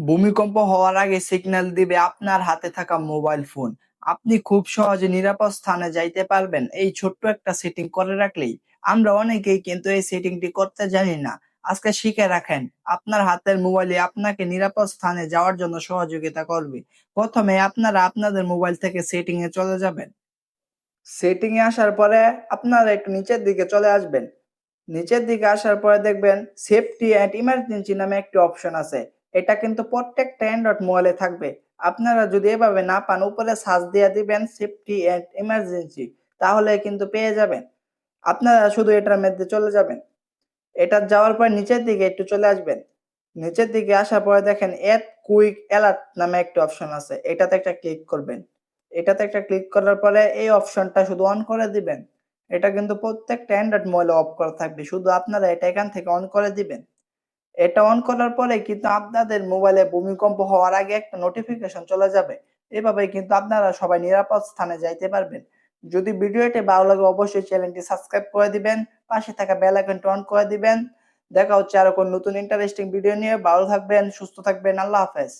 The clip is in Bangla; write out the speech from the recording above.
ভূমিকম্প হওয়ার আগে সিগন্যাল দিবে আপনার হাতে থাকা মোবাইল ফোন আপনি খুব সহজে নিরাপদ স্থানে যাইতে পারবেন। এই ছোট্ট একটা সেটিং করে রাখলেই। আমরা অনেকেই কিন্তু এই সেটিংটি করতে জানি না। আজকে শিখে রাখেন, আপনার হাতের মোবাইলে আপনাকে নিরাপদ স্থানে যাওয়ার জন্য সহযোগিতা করবে। প্রথমে আপনারা আপনাদের মোবাইল থেকে সেটিং এ চলে যাবেন। সেটিং এ আসার পরে আপনারা একটু নিচের দিকে চলে আসবেন। নিচের দিকে আসার পরে দেখবেন সেফটি অ্যান্ড ইমার্জেন্সি নামে একটি অপশন আছে। এটা কিন্তু প্রত্যেকটা অ্যান্ড্রয়েড মোবাইলে থাকবে। আপনারা যদি এভাবে না পান, উপরে সার্চ দিয়ে দিবেন সেফটি অ্যান্ড ইমার্জেন্সি তাহলে কিন্তু পেয়ে যাবেন। আপনারা শুধু এটার মধ্যে চলে যাবেন। এটা যাওয়ার পর নিচের দিকে একটু চলে আসবেন। নিচের দিকে আসার পরে দেখেন এড কুইক অ্যালার্ট নামে একটা অপশন আছে। এটাতে একটা ক্লিক করবেন। এটাতে একটা ক্লিক করার পরে এই অপশনটা শুধু অন করে দিবেন। এটা কিন্তু প্রত্যেকটা অ্যান্ড্রয়েড মোবাইলে অফ করা থাকবে। শুধু আপনারা এটা এখান থেকে অন করে দিবেন। এটা অন করার পরে কিন্তু আপনাদের মোবাইলে ভূমিকম্প হওয়ার আগে একটা নোটিফিকেশন চলে যাবে। এভাবে কিন্তু আপনারা সবাই নিরাপদ স্থানে যাইতে পারবেন। যদি ভিডিওটি ভালো লাগে অবশ্যই চ্যানেলটি সাবস্ক্রাইব করে দিবেন, পাশে থাকা বেল আইকনটি অন করে দিবেন। দেখা হচ্ছে আরও কোন নতুন ইন্টারেস্টিং ভিডিও নিয়ে। ভালো থাকবেন, সুস্থ থাকবেন। আল্লাহ হাফেজ।